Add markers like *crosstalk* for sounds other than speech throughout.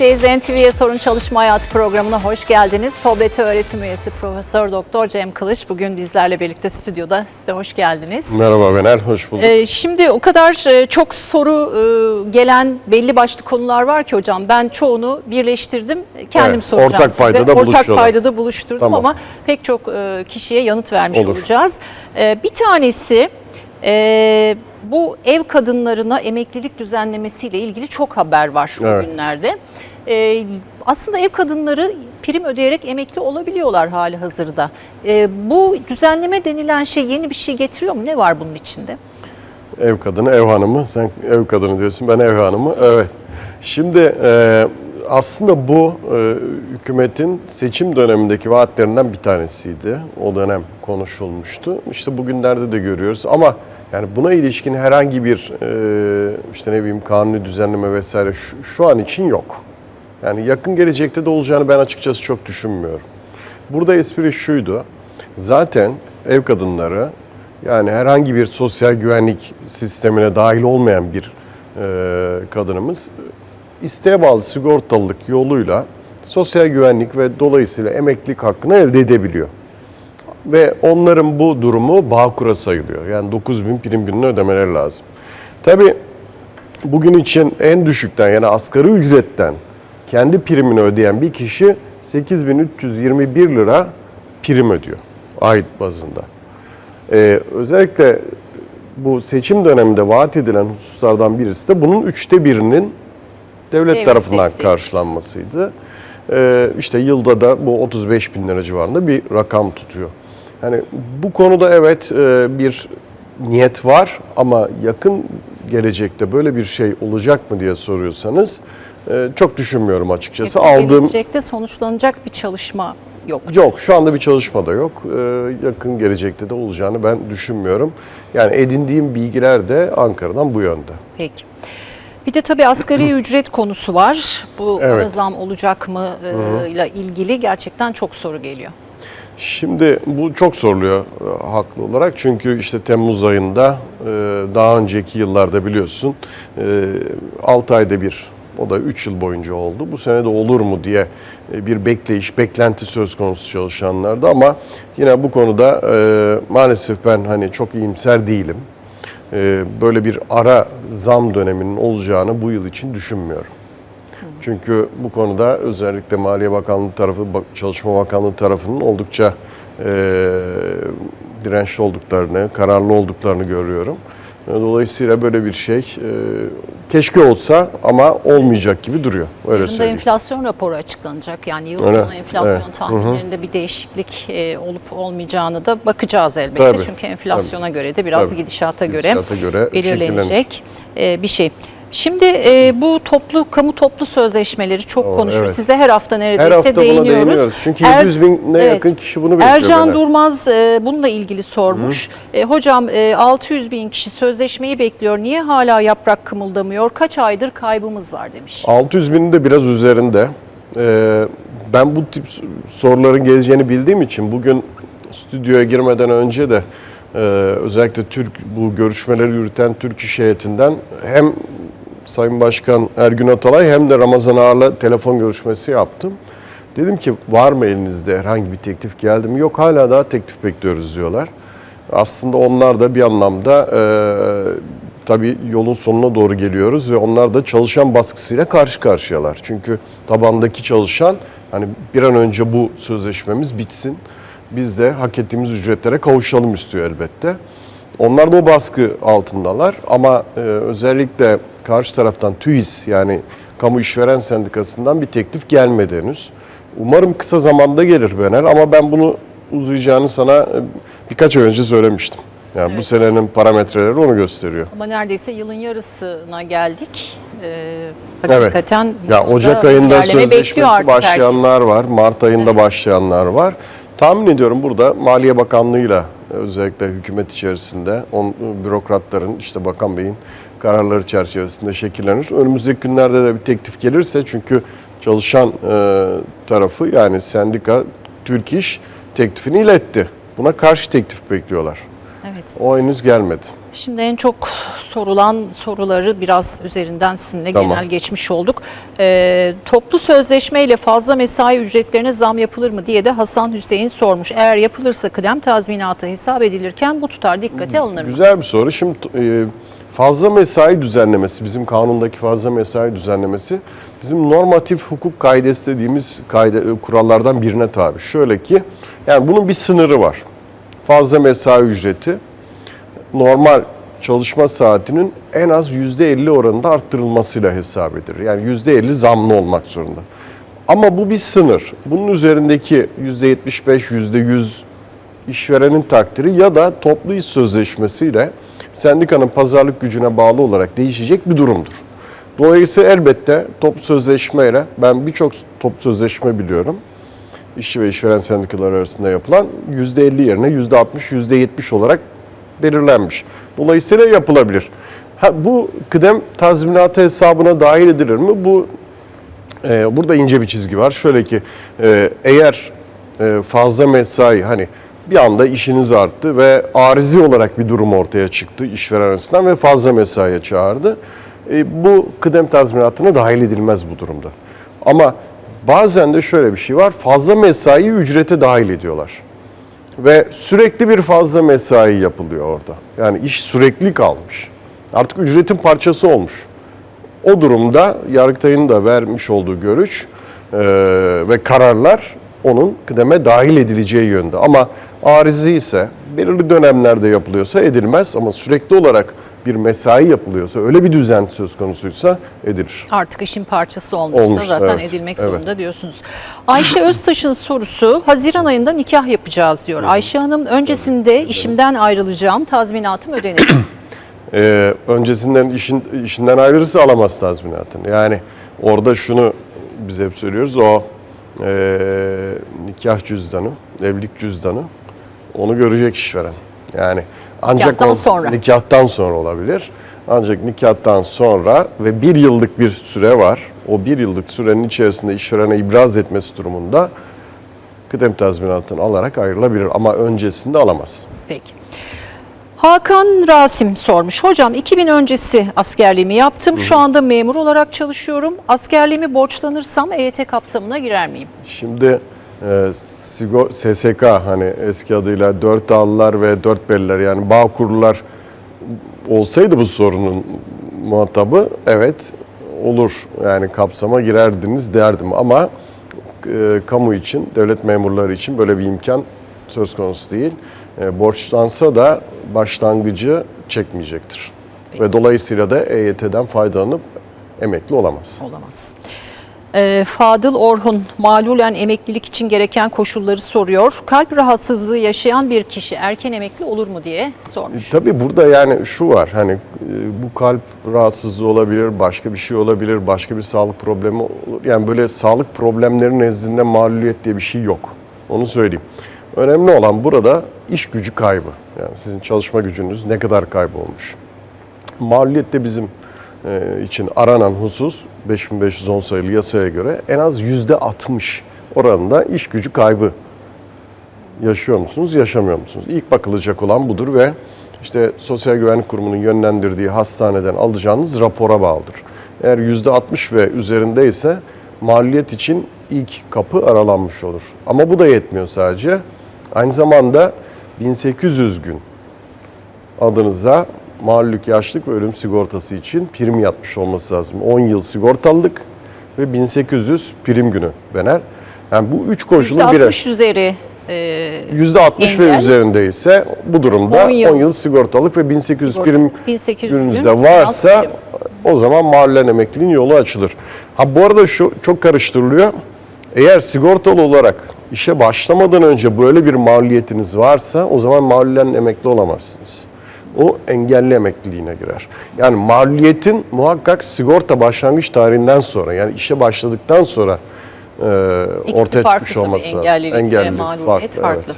birlikteyiz. NTV'ye Sorun Çalışma Hayatı programına hoş geldiniz. Sohbeti öğretim üyesi Profesör Doktor Cem Kılıç bugün bizlerle birlikte stüdyoda. Size hoş geldiniz. Merhaba Bener, hoş bulduk. Ee, şimdi o kadar e, çok soru e, gelen belli başlı konular var ki hocam ben çoğunu birleştirdim. Kendim Evet, soracağım ortak size. paydada ortak paydada buluşturdum Tamam. ama pek çok e, kişiye yanıt vermiş Olur. olacağız. E, bir tanesi e, bu ev kadınlarına emeklilik düzenlemesiyle ilgili çok haber var Evet. bugünlerde. E, aslında ev kadınları prim ödeyerek emekli olabiliyorlar hali hazırda. E, bu düzenleme denilen şey yeni bir şey getiriyor mu? Ne var bunun içinde? Ev kadını, ev hanımı. Sen ev kadını diyorsun, ben ev hanımı. Evet. Şimdi e, aslında bu e, hükümetin seçim dönemindeki vaatlerinden bir tanesiydi. O dönem konuşulmuştu. İşte bugünlerde de görüyoruz ama yani buna ilişkin herhangi bir e, işte ne bileyim kanuni düzenleme vesaire şu, şu an için yok. Yani yakın gelecekte de olacağını ben açıkçası çok düşünmüyorum. Burada espri şuydu. Zaten ev kadınları yani herhangi bir sosyal güvenlik sistemine dahil olmayan bir e, kadınımız isteğe bağlı sigortalılık yoluyla sosyal güvenlik ve dolayısıyla emeklilik hakkını elde edebiliyor. Ve onların bu durumu Bağkur'a sayılıyor. Yani 9 bin prim gününü ödemeleri lazım. Tabii bugün için en düşükten yani asgari ücretten kendi primini ödeyen bir kişi 8321 lira prim ödüyor ayet bazında. Ee, özellikle bu seçim döneminde vaat edilen hususlardan birisi de bunun üçte birinin devlet, Devlet tarafından desteği. karşılanmasıydı. Ee, işte yılda da bu 35 bin lira civarında bir rakam tutuyor. Yani bu konuda evet e, bir niyet var ama yakın gelecekte böyle bir şey olacak mı diye soruyorsanız e, çok düşünmüyorum açıkçası. Yakın Aldığım gelecekte sonuçlanacak bir çalışma yok. Yok şu anda bir çalışma da yok. Ee, yakın gelecekte de olacağını ben düşünmüyorum. Yani edindiğim bilgiler de Ankara'dan bu yönde. Peki. Bir de tabii asgari *clears throat* ücret konusu var. Bu Evet. zam olacak mı e, ile ilgili gerçekten çok soru geliyor. Şimdi bu çok soruluyor e, haklı olarak. Çünkü işte Temmuz ayında e, daha önceki yıllarda biliyorsun 6 ayda bir o da 3 yıl boyunca oldu. Bu sene de olur mu diye e, bir bekleyiş, beklenti söz konusu çalışanlarda ama yine bu konuda e, maalesef ben hani çok iyimser değilim. E, Böyle bir ara zam döneminin olacağını bu yıl için düşünmüyorum. Çünkü bu konuda özellikle Maliye Bakanlığı tarafı, Çalışma Bakanlığı tarafının oldukça e, dirençli olduklarını, kararlı olduklarını görüyorum. Dolayısıyla böyle bir şey e, keşke olsa ama olmayacak gibi duruyor. Öyle Yarın da söyleyeyim. enflasyon raporu açıklanacak. Yani yıl Öyle, sonu enflasyon evet. tahminlerinde bir değişiklik e, olup olmayacağını da bakacağız elbette. Tabii, Çünkü enflasyona göre de biraz Tabii. gidişata göre, Gidişata göre belirlenecek e, bir şey. Şimdi e, bu toplu kamu toplu sözleşmeleri çok Oo, konuşuyor. evet. Siz de her hafta neredeyse Her hafta buna değiniyoruz. değiniyoruz. Çünkü Er- 700 bine Evet. yakın kişi bunu bekliyor. Ercan benden. Durmaz e, bununla ilgili sormuş. E, hocam e, 600 bin kişi sözleşmeyi bekliyor. Niye hala yaprak kımıldamıyor? Kaç aydır kaybımız var demiş. 600 binin de biraz üzerinde. Ee, ben bu tip soruların geleceğini bildiğim için bugün stüdyoya girmeden önce de e, özellikle Türk bu görüşmeleri yürüten Türk İş Heyetinden hem Sayın Başkan Ergün Atalay hem de Ramazan Ağar'la telefon görüşmesi yaptım. Dedim ki var mı elinizde herhangi bir teklif geldi mi? Yok hala daha teklif bekliyoruz diyorlar. Aslında onlar da bir anlamda e, tabii yolun sonuna doğru geliyoruz ve onlar da çalışan baskısıyla karşı karşıyalar. Çünkü tabandaki çalışan hani bir an önce bu sözleşmemiz bitsin. Biz de hak ettiğimiz ücretlere kavuşalım istiyor elbette. Onlar da o baskı altındalar ama e, özellikle karşı taraftan TÜİS yani Kamu İşveren Sendikası'ndan bir teklif gelmedi henüz. Umarım kısa zamanda gelir Bener ama ben bunu uzayacağını sana e, birkaç ay önce söylemiştim. Yani bu Evet. senenin parametreleri onu gösteriyor. Ama neredeyse yılın yarısına geldik. Ee, Evet. hakikaten Ya yolda Ocak ayında sözleşmesi başlayanlar var, Mart ayında başlayanlar var. Tahmin ediyorum burada Maliye Bakanlığı'yla özellikle hükümet içerisinde on, bürokratların işte Bakan Bey'in kararları çerçevesinde şekillenir. Önümüzdeki günlerde de bir teklif gelirse çünkü çalışan e, tarafı yani sendika Türk İş teklifini iletti. Buna karşı teklif bekliyorlar. Evet. O henüz gelmedi. Şimdi en çok sorulan soruları biraz üzerinden sizinle Tamam. genel geçmiş olduk. Ee, toplu sözleşme ile fazla mesai ücretlerine zam yapılır mı diye de Hasan Hüseyin sormuş. Eğer yapılırsa kıdem tazminatı hesap edilirken bu tutar dikkate alınır mı? Güzel bir soru. Şimdi e, fazla mesai düzenlemesi, bizim kanundaki fazla mesai düzenlemesi bizim normatif hukuk kaidesi dediğimiz kaide, e, kurallardan birine tabi. Şöyle ki, yani bunun bir sınırı var. Fazla mesai ücreti normal çalışma saatinin en az %50 oranında arttırılmasıyla hesap edilir. Yani %50 zamlı olmak zorunda. Ama bu bir sınır. Bunun üzerindeki %75, %100 işverenin takdiri ya da toplu iş sözleşmesiyle sendikanın pazarlık gücüne bağlı olarak değişecek bir durumdur. Dolayısıyla elbette toplu sözleşmeyle ben birçok toplu sözleşme biliyorum. İşçi ve işveren sendikaları arasında yapılan %50 yerine %60, %70 olarak belirlenmiş. Dolayısıyla yapılabilir. Ha, bu kıdem tazminatı hesabına dahil edilir mi? Bu ee, burada ince bir çizgi var. Şöyle ki e, eğer e, fazla mesai hani bir anda işiniz arttı ve arizi olarak bir durum ortaya çıktı işveren arasından ve fazla mesaiye çağırdı. E, bu kıdem tazminatına dahil edilmez bu durumda. Ama bazen de şöyle bir şey var. Fazla mesai ücrete dahil ediyorlar. Ve sürekli bir fazla mesai yapılıyor orada. Yani iş sürekli kalmış. Artık ücretin parçası olmuş. O durumda Yargıtay'ın da vermiş olduğu görüş e, ve kararlar onun kıdeme dahil edileceği yönde. Ama arizi ise belirli dönemlerde yapılıyorsa edilmez ama sürekli olarak bir mesai yapılıyorsa, öyle bir düzen söz konusuysa edilir. Artık işin parçası olmuşsa Olmuşsa, zaten evet. edilmek Evet. zorunda diyorsunuz. Ayşe Öztaş'ın sorusu Haziran ayında nikah yapacağız diyor. Ayşe Hanım öncesinde işimden ayrılacağım tazminatım ödenir. *clears throat* Ee, öncesinden işin, işinden ayrılırsa alamaz tazminatını. Yani orada şunu biz hep söylüyoruz o e, nikah cüzdanı, evlilik cüzdanı onu görecek işveren. Yani ancak Nikahtan o- sonra. nikahtan sonra olabilir. Ancak nikahtan sonra ve bir yıllık bir süre var. O bir yıllık sürenin içerisinde işverene ibraz etmesi durumunda kıdem tazminatını alarak ayrılabilir. Ama öncesinde alamaz. Peki. Hakan Rasim sormuş. Hocam 2000 öncesi askerliğimi yaptım. Şu anda memur olarak çalışıyorum. Askerliğimi borçlanırsam EYT kapsamına girer miyim? Şimdi e, sigor, SSK hani eski adıyla dört A'lılar ve dört B'liler yani bağ kurulular olsaydı bu sorunun muhatabı evet olur yani kapsama girerdiniz derdim ama e, kamu için devlet memurları için böyle bir imkan söz konusu değil. E, borçlansa da başlangıcı çekmeyecektir. Ve dolayısıyla da EYT'den faydalanıp emekli olamaz. Olamaz. Ee, Fadıl Orhun malulen emeklilik için gereken koşulları soruyor. Kalp rahatsızlığı yaşayan bir kişi erken emekli olur mu diye sormuş. Tabii burada yani şu var hani e, bu kalp rahatsızlığı olabilir, başka bir şey olabilir, başka bir sağlık problemi olur. Yani böyle sağlık problemleri nezdinde mağluliyet diye bir şey yok. Onu söyleyeyim. Önemli olan burada iş gücü kaybı. Yani sizin çalışma gücünüz ne kadar kaybolmuş. Mağluliyet de bizim için aranan husus 5510 sayılı yasaya göre en az %60 oranında iş gücü kaybı yaşıyor musunuz, yaşamıyor musunuz? İlk bakılacak olan budur ve işte Sosyal Güvenlik Kurumu'nun yönlendirdiği hastaneden alacağınız rapora bağlıdır. Eğer %60 ve üzerindeyse mağluliyet için ilk kapı aralanmış olur. Ama bu da yetmiyor sadece. Aynı zamanda 1800 gün adınıza mağlullük, yaşlık ve ölüm sigortası için prim yatmış olması lazım. 10 yıl sigortalılık ve 1800 prim günü bener. Yani bu üç koşulun birer. %60 üzeri e, %60 ve Engel. üzerindeyse bu durumda 10 10 yıl. yıl, sigortalık ve 1800 Sigorta- prim 1800 gününüzde gün varsa o zaman mahallen emekliliğin yolu açılır. Ha bu arada şu çok karıştırılıyor. Eğer sigortalı olarak işe başlamadan önce böyle bir mağluliyetiniz varsa o zaman mahallen emekli olamazsınız. O engelli emekliliğine girer. Yani mağluliyetin muhakkak sigorta başlangıç tarihinden sonra yani işe başladıktan sonra e, İkisi ortaya farklı çıkmış olması lazım. engellilik ve mağlubiyet farklı. evet.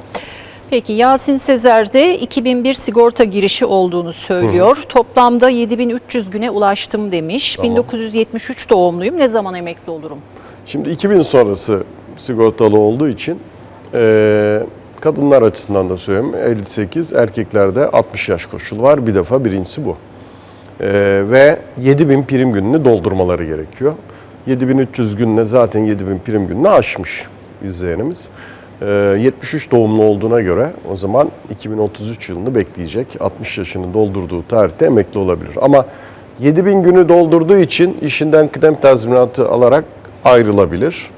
Peki Yasin Sezer'de 2001 sigorta girişi olduğunu söylüyor. Toplamda 7300 güne ulaştım demiş. 1973 doğumluyum. Ne zaman emekli olurum? Şimdi 2000 sonrası sigortalı olduğu için kadınlar açısından da söyleyeyim 58, erkeklerde 60 yaş koşulu var. Bir defa birincisi bu. Ee, ve 7000 prim gününü doldurmaları gerekiyor. 7300 gününe zaten 7000 prim gününü aşmış izleyenimiz. Ee, 73 doğumlu olduğuna göre o zaman 2033 yılını bekleyecek. 60 yaşını doldurduğu tarihte emekli olabilir. Ama 7000 günü doldurduğu için işinden kıdem tazminatı alarak ayrılabilir.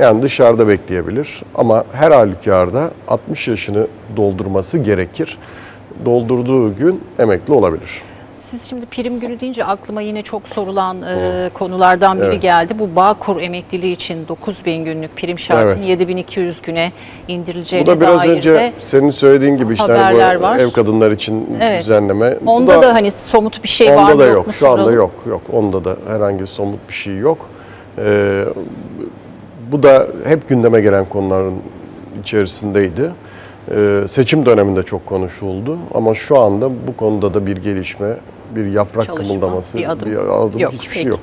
Yani dışarıda bekleyebilir ama her halükarda 60 yaşını doldurması gerekir. Doldurduğu gün emekli olabilir. Siz şimdi prim günü deyince aklıma yine çok sorulan e, konulardan biri Evet. geldi. Bu Bağkur emekliliği için 9000 günlük prim şartının Evet. 7200 güne indirileceğine Bu da biraz dair önce de senin söylediğin gibi işte hani bu var. ev kadınlar için Evet. düzenleme. Onda da, hani somut bir şey var onda mı da yok, yok. Şu anda yok. Yok. Onda da herhangi somut bir şey yok. Ee, bu da hep gündeme gelen konuların içerisindeydi. Ee, seçim döneminde çok konuşuldu ama şu anda bu konuda da bir gelişme, bir yaprak Çalışma, kımıldaması, bir adım adım yok. hiçbir Peki. şey yok.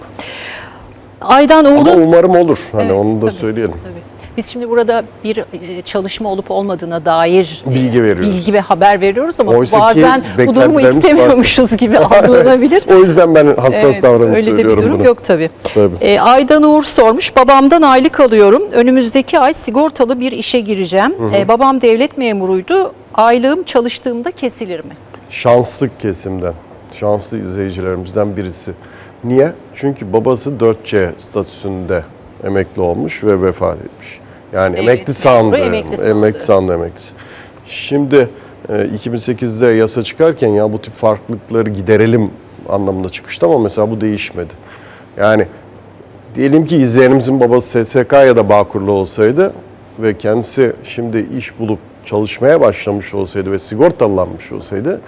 Aydan Ama Uğur'un umarım olur. Hani Evet, onu da tabii, söyleyelim. tabii. Biz şimdi burada bir e, çalışma olup olmadığına dair e, Bilgi veriyoruz. bilgi ve haber veriyoruz ama Oysa bazen bu durumu istemiyormuşuz *laughs* gibi algılanabilir. O yüzden ben hassas Evet, davranıp öyle de bir söylüyorum durum bunu. yok tabii. Tabii. E, Aydan Uğur sormuş. Babamdan aylık alıyorum. Önümüzdeki ay sigortalı bir işe gireceğim. E, babam devlet memuruydu. Aylığım çalıştığımda kesilir mi? Şanslı kesimden, şanslı izleyicilerimizden birisi. Niye? Çünkü babası 4C statüsünde emekli olmuş ve vefat etmiş. Yani Devlet emekli sandı. emekli sandı. Emekli sandı emeklisi. Şimdi e, 2008'de yasa çıkarken ya bu tip farklılıkları giderelim anlamında çıkmıştı ama mesela bu değişmedi. Yani diyelim ki izleyenimizin babası SSK ya da Bağkurlu olsaydı ve kendisi şimdi iş bulup çalışmaya başlamış olsaydı ve sigortalanmış olsaydı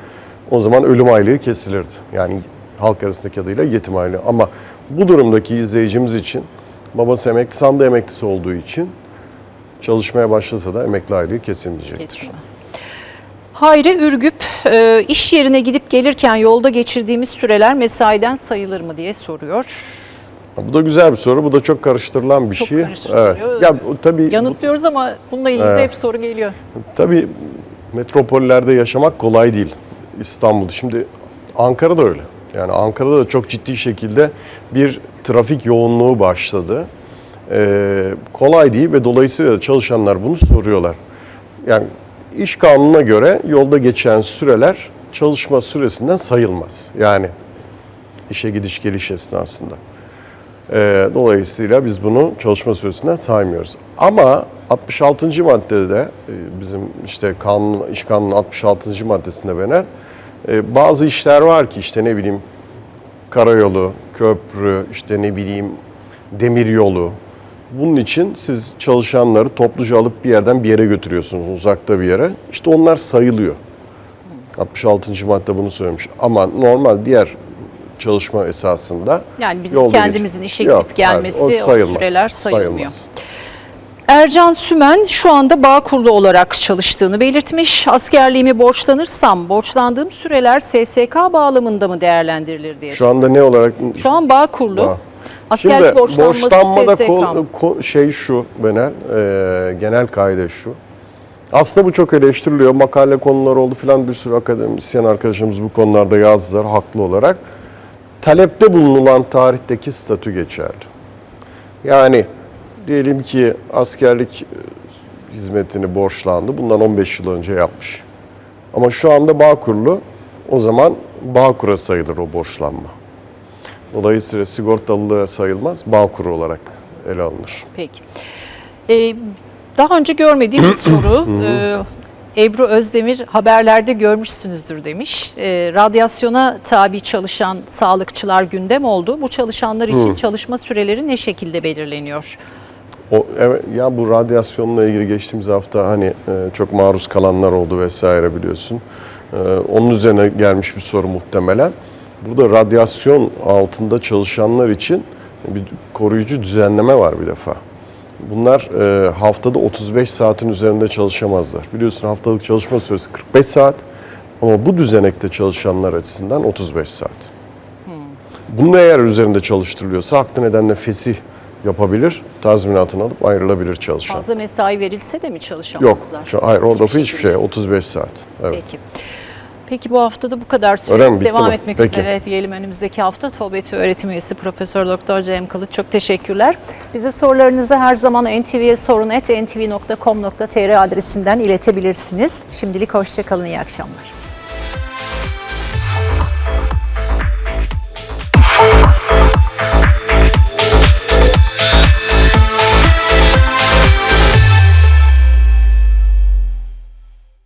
o zaman ölüm aylığı kesilirdi. Yani halk arasındaki adıyla yetim aylığı. Ama bu durumdaki izleyicimiz için babası emekli sandı emeklisi olduğu için çalışmaya başlasa da emekli aylığı kesilmeyecektir. Kesilmez. Hayri Ürgüp, e, iş yerine gidip gelirken yolda geçirdiğimiz süreler mesaiden sayılır mı diye soruyor. Bu da güzel bir soru. Bu da çok karıştırılan bir Çok şey. Evet. Ya bu tabii Yanıtlıyoruz ama bununla ilgili de Evet. hep soru geliyor. Tabii metropollerde yaşamak kolay değil. İstanbul. Şimdi Ankara'da öyle. Yani Ankara'da da çok ciddi şekilde bir trafik yoğunluğu başladı. Ee, kolay değil ve dolayısıyla çalışanlar bunu soruyorlar. Yani iş kanununa göre yolda geçen süreler çalışma süresinden sayılmaz. Yani işe gidiş geliş esnasında. Ee, dolayısıyla biz bunu çalışma süresinden saymıyoruz. Ama 66. maddede de e, bizim işte kanun, iş kanunun 66. maddesinde veren e, bazı işler var ki işte ne bileyim karayolu, köprü, işte ne bileyim demir yolu. Bunun için siz çalışanları topluca alıp bir yerden bir yere götürüyorsunuz, uzakta bir yere. İşte onlar sayılıyor. 66. madde bunu söylemiş. Ama normal diğer çalışma esasında Yani bizim kendimizin geç- işe Yok, gidip gelmesi, hayır, o sayılmaz, süreler sayılmıyor. sayılmaz. Ercan Sümen şu anda Bağkurlu olarak çalıştığını belirtmiş. Askerliğimi borçlanırsam borçlandığım süreler SSK bağlamında mı değerlendirilir diye. Şu, Şu anda ne olarak an Bağkurlu. Bağ. Askerlik Şimdi borçlanması borçlanmada SSK mı? ko- şey şu Benel, e, genel kaide şu. Aslında bu çok eleştiriliyor. Makale konuları oldu filan bir sürü akademisyen arkadaşımız bu konularda yazdılar haklı olarak. Talepte bulunulan tarihteki statü geçerli. Yani diyelim ki askerlik hizmetini borçlandı. Bundan 15 yıl önce yapmış. Ama şu anda Bağkurlu o zaman Bağkur'a sayılır o borçlanma. Dolayısıyla sigortalılığa sayılmaz, Bağkur olarak ele alınır. Peki. Ee, daha önce görmediğim bir *clears throat* soru. Ee, Ebru Özdemir haberlerde görmüşsünüzdür demiş. Ee, radyasyona tabi çalışan sağlıkçılar gündem oldu. Bu çalışanlar için çalışma süreleri ne şekilde belirleniyor? O evet, ya bu radyasyonla ilgili geçtiğimiz hafta hani e, çok maruz kalanlar oldu vesaire biliyorsun. E, onun üzerine gelmiş bir soru muhtemelen. Burada radyasyon altında çalışanlar için bir koruyucu düzenleme var bir defa. Bunlar e, haftada 35 saatin üzerinde çalışamazlar. Biliyorsun haftalık çalışma süresi 45 saat ama bu düzenekte çalışanlar açısından 35 saat. Bunun eğer üzerinde çalıştırılıyorsa haklı nedenle fesih yapabilir, tazminatını alıp ayrılabilir çalışan. Fazla mesai verilse de mi Yok, çalışamazlar? şu- hayır orada Hiçbir hiçbir şey, 35 saat. Evet. Peki. Peki bu hafta da bu kadar süremiz devam mi? etmek Peki. üzere diyelim önümüzdeki hafta. TOBETÜ öğretim üyesi Profesör Doktor Cem Kılıç çok teşekkürler. Bize sorularınızı her zaman ntvsorun.ntv.com.tr adresinden iletebilirsiniz. Şimdilik hoşçakalın, iyi akşamlar.